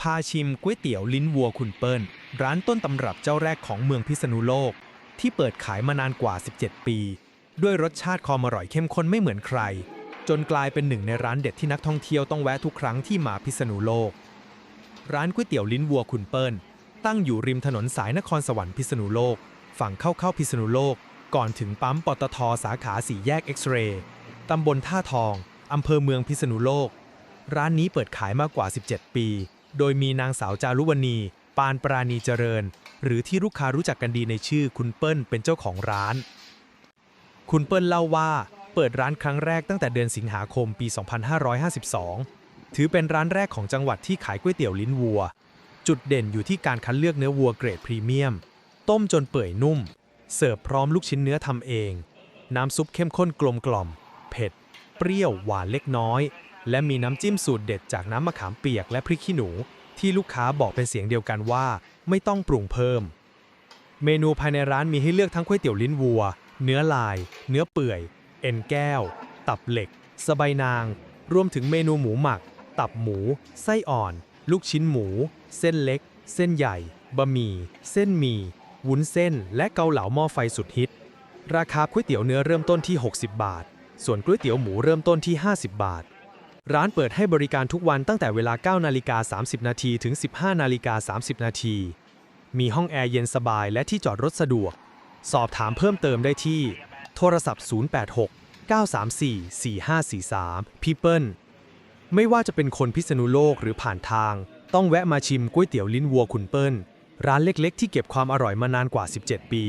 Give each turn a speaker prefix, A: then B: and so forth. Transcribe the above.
A: พาชิมก๋วยเตี๋ยวลิ้นวัวคุณเปิ้ล ร้านต้นตำรับเจ้าแรกของเมืองพิษณุโลก ที่เปิดขายมานานกว่า 17 ปี ด้วยรสชาติความอร่อยเข้มข้นไม่เหมือนใคร จนกลายเป็นหนึ่งในร้านเด็ดที่นักท่องเที่ยวต้องแวะทุกครั้งที่มาพิษณุโลก ร้านก๋วยเตี๋ยวลิ้นวัวคุณเปิ้ล ตั้งอยู่ริมถนนสายนครสวรรค์พิษณุโลก ฝั่งเข้าเข้าพิษณุโลก ก่อนถึงปั๊มปตทสาขาสี่แยกเอ็กซเรย์ตำบลท่าทองอำเภอเมืองพิษณุโลก ร้านนี้เปิดขายมากกว่า 17 ปี โดยมีนางสาวจารุวณี ปานปราณีเจริญ หรือที่ลูกค้ารู้จักกันดีในชื่อคุณเปิ้ลเป็นเจ้าของร้าน คุณเปิ้ลเล่าว่าเปิดร้านครั้งแรกตั้งแต่เดือนสิงหาคมปี 2552 ถือเป็นร้านแรกของจังหวัดที่ขายก๋วยเตี๋ยวลิ้นวัว จุดเด่นอยู่ที่การคัดเลือกเนื้อวัวเกรดพรีเมียม ต้มจนเปื่อยนุ่ม เสิร์ฟพร้อมลูกชิ้นเนื้อทำเอง น้ำซุปเข้มข้นกลมกล่อม เผ็ด เปรี้ยวหวานเล็กน้อย และมีน้ำจิ้มสูตรเด็ดจากน้ำมะขามเปียกและพริกขี้หนู ที่ลูกค้าบอกเป็นเสียงเดียวกันว่า ไม่ต้องปรุงเพิ่ม เมนูภายในร้านมีให้เลือกทั้งก๋วยเตี๋ยวลิ้นวัว เนื้อลาย เนื้อเปื่อย เอ็นแก้ว ตับเหล็ก สบายนาง รวมถึงเมนูหมูหมัก ตับหมู ไส้อ่อน ลูกชิ้นหมู เส้นเล็ก เส้นใหญ่ บะหมี่ เส้นหมี่ วุ้นเส้น และเกาเหลาหม้อไฟสุดฮิต ราคาก๋วยเตี๋ยวเนื้อเริ่มต้นที่ 60 บาท ส่วนก๋วยเตี๋ยวหมูเริ่มต้นที่ 50 บาท ร้านเปิดให้บริการทุกวันตั้งแต่เวลา 9 นาฬิกา 30 นาทีถึง 15 นาฬิกา 30 นาที มีห้องแอร์เย็นสบายและที่จอดรถสะดวก สอบถามเพิ่มเติมได้ที่ โทรศัพท์ 086 934 4543 พี่เปิ้ลไม่ว่าจะเป็นคนพิษณุโลกหรือผ่านทาง ต้องแวะมาชิมก๋วยเตี๋ยวลิ้นวัวคุณเปิ้ล ร้านเล็กๆ ที่เก็บความอร่อยมานานกว่า 17 ปี